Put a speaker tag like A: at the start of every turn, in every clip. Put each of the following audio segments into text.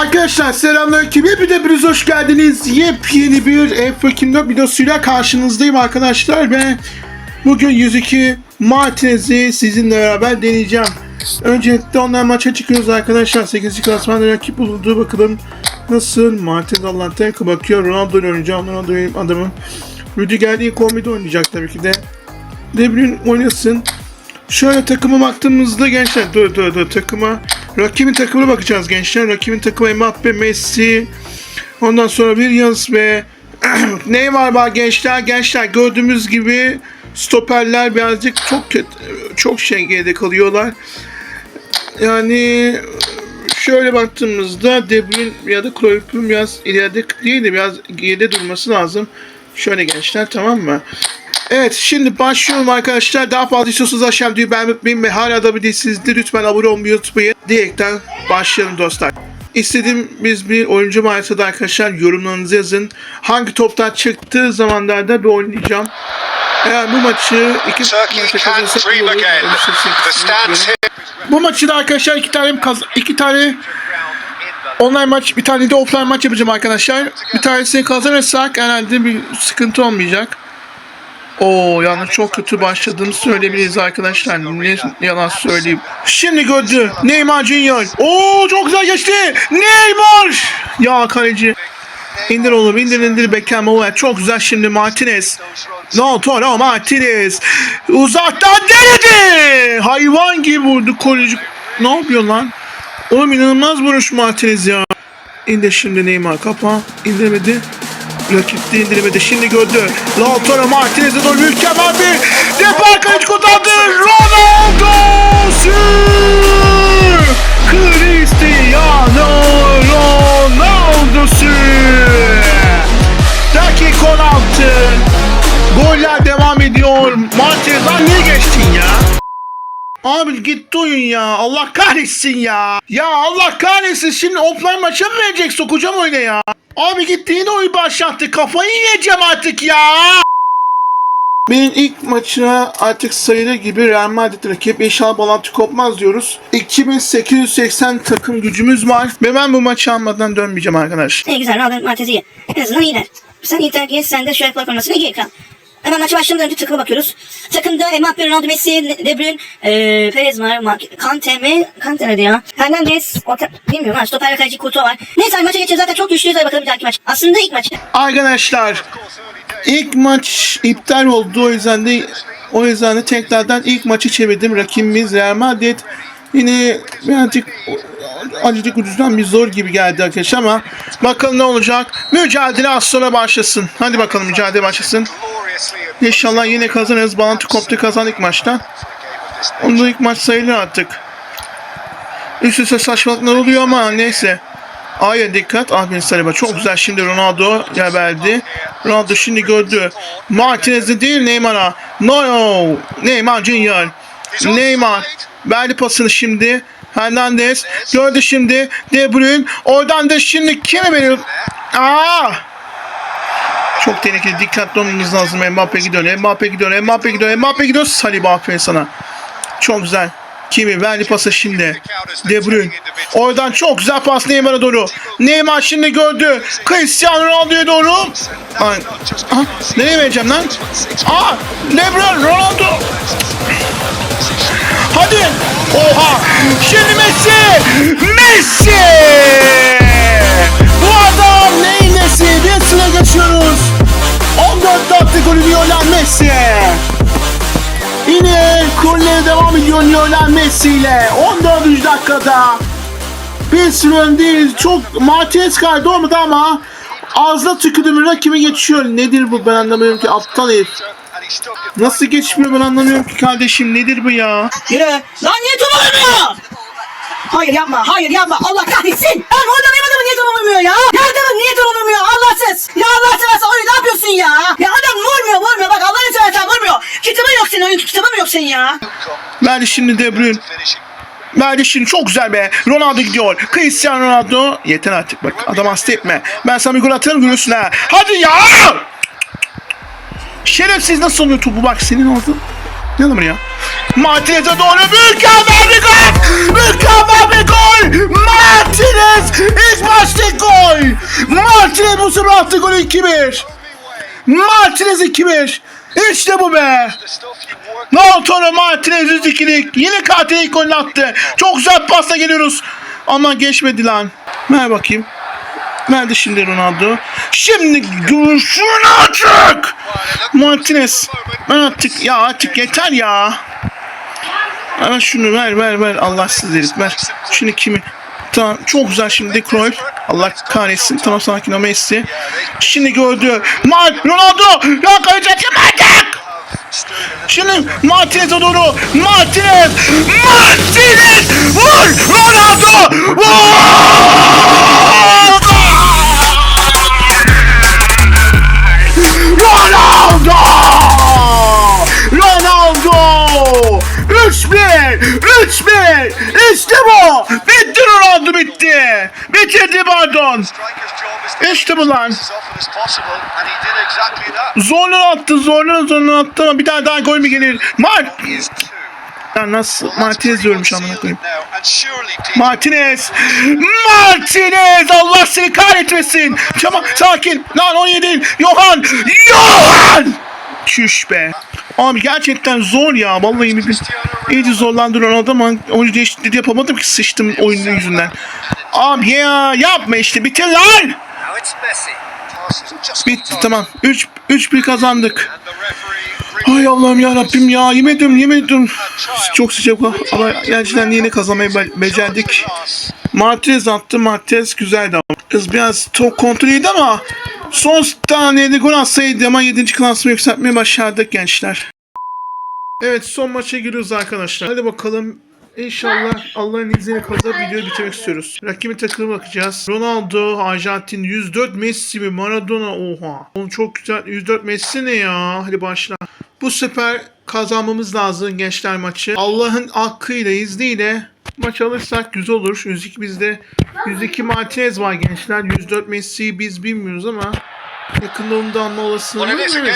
A: Arkadaşlar selamünaleyküm. Hepiniz hoş geldiniz. Yepyeni bir F-Fakim 4 videosuyla karşınızdayım arkadaşlar ve bugün 102 Martinez'i sizinle beraber deneyeceğim. Öncelikle onlar maça çıkıyoruz arkadaşlar. 8. klasmanda rakip bulunduğu bakalım nasıl. Martinez Allah'tan bakıyor. Ronaldo ile oynayacağım. Ronaldo benim adamım. Rüdiger ilk 11'de oynayacak tabii ki de. De Bruyne oynasın. Şöyle takıma baktığımızda gençler dur dur dur takıma rakibin takımına bakacağız gençler. Rakibin takımı Mbappe, Messi ondan sonra Williams ve Neymar var gençler. Gençler gördüğümüz gibi stoperler birazcık çok kötü, çok geride kalıyorlar. Yani şöyle baktığımızda De Bruyne ya da Cruyff'un biraz ileride değil de biraz geride durması lazım. Şöyle gençler tamam mı? Evet şimdi başlıyorum arkadaşlar. Daha fazla istiyorsanız aşağı videoyu beğenmeyi ve hala da bir değilsiniz de lütfen abone olmayı unutmayın. Diyerekten başlayalım dostlar. İstediğimiz bir oyuncu varsa arkadaşlar yorumlarınızı yazın. Hangi toptan çıktığı zamanlarda bir oynayacağım. Eğer bu maçı iki kazanırsak iyi olur. bu maçı da arkadaşlar iki tane iki tane online maç bir tane de offline maç yapacağım arkadaşlar. Bir tanesini kazanırsak herhalde bir sıkıntı olmayacak. Oo yalnız çok kötü başladığını söyleyebiliriz arkadaşlar. Ne yalan söyleyeyim. Şimdi gördü. Neymar Junior. Oo çok güzel geçti. Neymar. Ya kaleci. İndir oğlum indir indir Beckham evet çok güzel şimdi Martinez. No Toro Martinez. Uzaktan denedi. Hayvan gibi vurdu kaleci. Ne yapıyor lan? Oğlum inanılmaz vuruş Martinez ya. İndir şimdi Neymar kapa. İndirmedi. Rakip de indiremedi. Şimdi gördü. Lautaro Martinez'e doğru mükemmel bir defa kaleci kurtardı. Ronaldo! Sür! Cristiano Ronaldo sür! Dakika 16. Goller devam ediyor. Martinez lan niye geçtin ya? Abi git oyun ya. Allah kahretsin ya. Ya Allah kahretsin. Şimdi offline maça mı verecek? Sokacağım oyuna ya. Abi gitti yine oyun başlattı. Kafayı yiyeceğim artık ya. Benim ilk maçına artık sayılır gibi Real Madrid rakip inşallah bağlantı kopmaz diyoruz. 2880 takım gücümüz var ve ben bu maçı almadan dönmeyeceğim arkadaş.
B: Ne güzel Ronaldo Martez'i ye. En azından iyiler. Sen Inter giy, sen de şu ayak formasını giy ekran. Hemen maça başlamadan önce takıma bakıyoruz. Takımda Mbappe, Ronaldo, Messi, De Bruyne, e, Perez var, Kante mi? Kante nerede ya? Hernandez, orta, bilmiyorum ha, stoper ve kaleci Kurto var. Neyse hadi maça geçeceğiz zaten çok güçlüyüz hadi bakalım bir dahaki maç. Aslında ilk maç.
A: Arkadaşlar ilk maç iptal oldu o yüzden de o yüzden de tekrardan ilk maçı çevirdim. Rakibimiz Real Madrid. Yine birazcık acıcık ucuzdan bir zor gibi geldi arkadaşlar ama bakalım ne olacak. Mücadele az sonra başlasın. Hadi bakalım mücadele başlasın. İnşallah yine kazanırız. Bağlantı koptu kazandık maçta. Onda ilk maç sayılır artık. Üst üste saçmalıklar oluyor ama neyse. Aya dikkat. Aferin Saliba. Çok güzel şimdi Ronaldo verdi. Ronaldo şimdi gördü. Martinez'de değil Neymar'a. No. Neymar Junior. Neymar. Verdi pasını şimdi. Hernandez. Gördü şimdi. De Bruyne. Oradan da şimdi kime veriyor? Aa! Çok tehlikeli. Dikkatli olmamız lazım. Mbappe gidiyor. Mbappe gidiyor. Mbappe gidiyor. Mbappe gidiyor. Saliba aferin sana. Çok güzel. Kimi verdi pası şimdi. De Bruyne. Oradan çok güzel pas Neymar'a doğru. Neymar şimdi gördü. Cristiano Ronaldo'ya doğru. Ay. Nereye vereceğim lan? Aa, Lebron, Ronaldo. Hadi. Oha. Şimdi Messi. Messi. Bu adam neyin sıra geçiyoruz. 14 attı golü Lionel Messi. Yine gollere devam ediyor Lionel Messi ile. 14. dakikada. Sürü öndeyiz. Çok Martinez kaydı olmadı ama ağzına tükürdüm rakibi geçiyor. Nedir bu ben anlamıyorum ki aptal herif. Nasıl geçmiyor ben anlamıyorum ki kardeşim nedir bu ya?
B: Yürü. Lan niye topu vurmuyor? Hayır yapma, hayır yapma. Allah kahretsin. Ben orada benim adamı niye topu vurmuyor ya? Ya adamın niye topu vurmuyor? Allahsız. Ya Allah seversen oyun ne yapıyorsun ya? Ya adam vurmuyor, vurmuyor. Bak Allah'ını seversen vurmuyor. Kitabın yok senin, oyun kitabın yok senin ya.
A: Verdi şimdi De Bruyne. Verdi şimdi çok güzel be. Ronaldo gidiyor. Cristiano Ronaldo. Yeter artık bak. Adam hasta etme. Ben sana bir gol atarım görürsün ha. Hadi ya. Şerefsiz nasıl oluyor topu bak senin oldu. Ne olur ya? Martinez'e doğru mükemmel bir gol! Mükemmel bir gol! Martinez ilk maç Ve bu sefer attı golü 2-1. Martinez 2-1. İşte bu be. Lautaro Martinez 102'lik. Yine katil ilk golünü attı. Çok güzel pasla geliyoruz. Ama geçmedi lan. Ver bakayım. Nerede şimdi Ronaldo? Şimdi görsün artık. Martinez. Ben artık ya artık yeter ya. Bana şunu ver ver ver Allah siz herif ver. Şimdi kimi? Tamam çok güzel şimdi Cruyff. Allah kahretsin. Tamam sakin ol Messi. Şimdi gördü. Mar Ronaldo. Ya kaleci artık. Şimdi Martinez'e doğru. Martinez. Martinez. Vur. Ronaldo. Vur. Ronaldo. Ronaldo. 3-1. 3-1. İşte bu. Bitti Ronaldo bitti. Bitirdi pardon. İşte bu lan. Zorla attı, zorla zorla attı ama bir daha daha gol mü gelir? Mart Ya nasıl Martinez an amına koyayım. Martinez! Martinez! Allah seni kahretmesin! Tamam sakin. Lan 17. Johan! Johan! Şüş be. Abi gerçekten zor ya. Vallahi bir, iyice zorlandı Ronaldo ama oyuncu değişikliği yapamadım ki sıçtım oyunun yüzünden. Abi ya yapma işte bitir lan! Bitti tamam. 3 3 1 kazandık. Ay Allah'ım ya Rabbim ya yemin ediyorum yemin ediyorum çok sıcak ama gerçekten yine kazanmayı be- becerdik. Martinez attı Martinez güzeldi ama. Kız biraz top kontrolüydü ama son saniyede gol atsaydı ama 7. klasma yükseltmeyi başardık gençler. Evet son maça giriyoruz arkadaşlar. Hadi bakalım. İnşallah Allah'ın izniyle kazanıp videoyu bitirmek istiyoruz. Rakibi takımı bakacağız. Ronaldo, Arjantin, 104 Messi mi? Maradona oha. Oğlum çok güzel. 104 Messi ne ya? Hadi başla. Bu sefer kazanmamız lazım gençler maçı. Allah'ın hakkıyla, izniyle maç alırsak güzel olur. 102 bizde. 102 Martinez var gençler. 104 Messi'yi biz bilmiyoruz ama yakında onu da anma olasılığı var mesela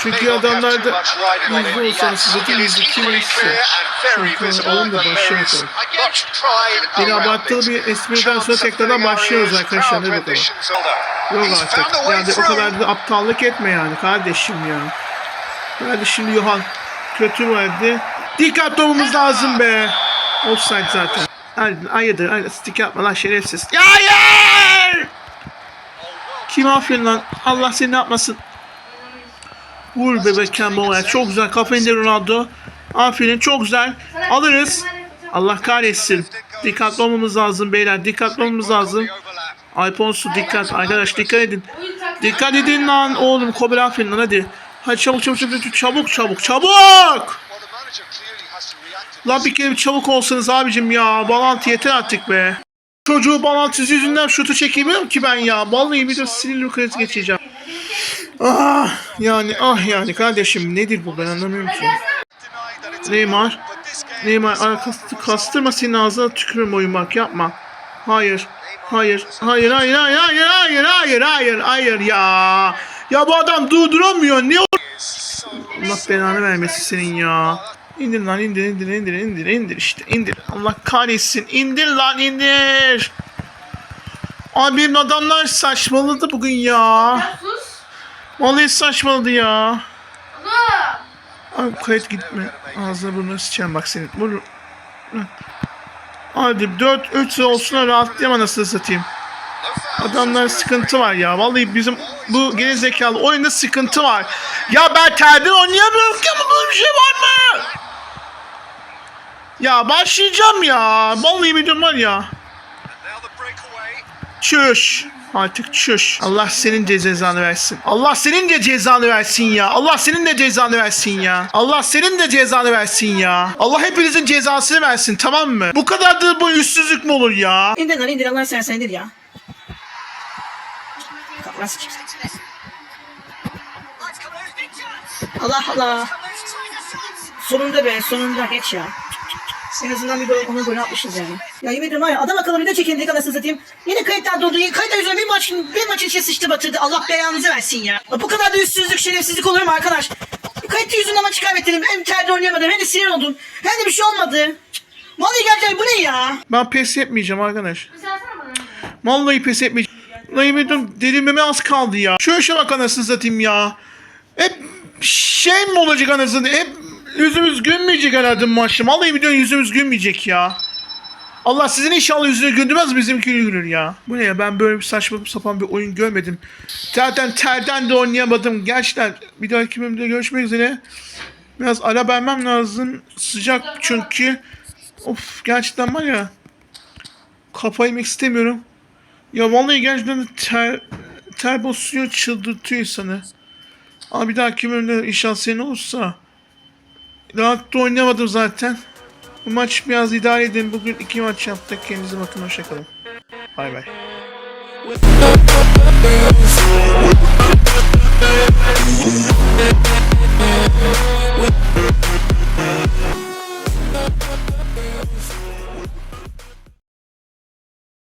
A: Çünkü
C: may not have
A: adamlar
C: too
A: da
C: much riding on it.
A: yüzde olsanız
C: is
A: yüzde iki
C: and very
A: Çünkü onun da
C: pride
A: Yine abartılı bir espriden sonra tekrardan başlıyoruz arkadaşlar. Hadi bakalım. Yok artık. Yani o kadar da aptallık etme yani kardeşim ya. Hadi şimdi Johan. Kötü verdi. Dikkatli olmamız lazım be. Offside zaten. Hadi hayırdır. Hayır stick yapma lan şerefsiz. Hayır! Kim aferin lan? Allah seni yapmasın. Vur bebek Campbell'a. Çok güzel. Kafa Ronaldo. Aferin. Çok güzel. Alırız. Allah kahretsin. Dikkatli olmamız lazım beyler. Dikkatli olmamız lazım. Alfonso dikkat. Arkadaş dikkat edin. Dikkat edin lan oğlum. Kobe aferin lan hadi. Hadi çabuk çabuk çabuk çabuk çabuk çabuk. Bir kere çabuk olsanız abicim ya. Balantı yeter artık be. Çocuğu balantsız yüzünden şutu çekemiyorum ki ben ya. Vallahi bir de sinirli kriz geçeceğim. Ah yani ah yani kardeşim nedir bu ben anlamıyorum ki. Neymar. Neymar arkası kastırma senin ağzına tükürüm oyun bak yapma. Hayır. Hayır. Hayır hayır hayır hayır hayır hayır hayır hayır ya. Ya bu adam durduramıyor. Ne o- Allah belanı vermesin senin ya. İndir lan indir indir indir indir indir işte indir. Allah kahretsin indir lan indir. Abi benim adamlar saçmaladı bugün ya.
D: Sus.
A: Vallahi saçmaladı ya. Abi kayıt gitme. Ağzına burnuna sıçacağım bak senin. Bunu... Hadi 4-3 olsun rahatlayayım anasını satayım. Adamlar sıkıntı var ya. Vallahi bizim bu geri zekalı oyunda sıkıntı var. Ya ben terden oynayamıyorum ki ama böyle bir şey var mı? Ya başlayacağım ya. Vallahi bir var ya. Çüş. Artık çüş. Allah senin de cezanı versin. Allah senin de cezanı versin ya. Allah senin de cezanı versin ya. Allah senin de cezanı versin ya. Allah hepinizin cezasını versin tamam mı? Bu kadar da bu üstsüzlük mü olur ya?
B: İndir lan indir Allah sen indir ya. Nasıl çıksın? Allah Allah. Sonunda be sonunda geç ya. En azından bir gol, onun golü atmışız yani. Ya yemin ediyorum var ya adam akıllı bir de çekildik anasını satayım. Yine kayıtlar doldu. Yine kayıtlar yüzünden bir maç, bir maç içine sıçtı batırdı. Allah belanızı versin ya. Bu kadar da üstsüzlük, şerefsizlik olur mu arkadaş? Kayıt yüzünden maçı kaybettim. Hem terde oynayamadım hem de sinir oldum. Hem de bir şey olmadı. Vallahi gerçekten bu ne ya?
A: Ben pes etmeyeceğim arkadaş. Vallahi pes etmeyeceğim. Benim delirmeme az kaldı ya. Şu işe bak anasını satayım ya. Hep şey mi olacak anasını? Hep yüzümüz gülmeyecek herhalde maçta. Vallahi biliyorum yüzümüz gülmeyecek ya. Allah sizin inşallah yüzünü güldürmez bizimki gülür ya. Bu ne ya ben böyle bir saçma sapan bir oyun görmedim. Zaten terden de oynayamadım. Gerçekten bir dahaki bölümde görüşmek üzere. Biraz ara vermem lazım. Sıcak çünkü. Of gerçekten var ya. Kafayı yemek istemiyorum. Ya vallahi gerçekten ter, ter basıyor çıldırtıyor insanı. Ama bir dahaki bölümde inşallah senin olursa. Rahat da oynayamadım zaten. Bu maç biraz idare edin. Bugün iki maç yaptık. Kendinize bakın. Hoşçakalın. Bay bay.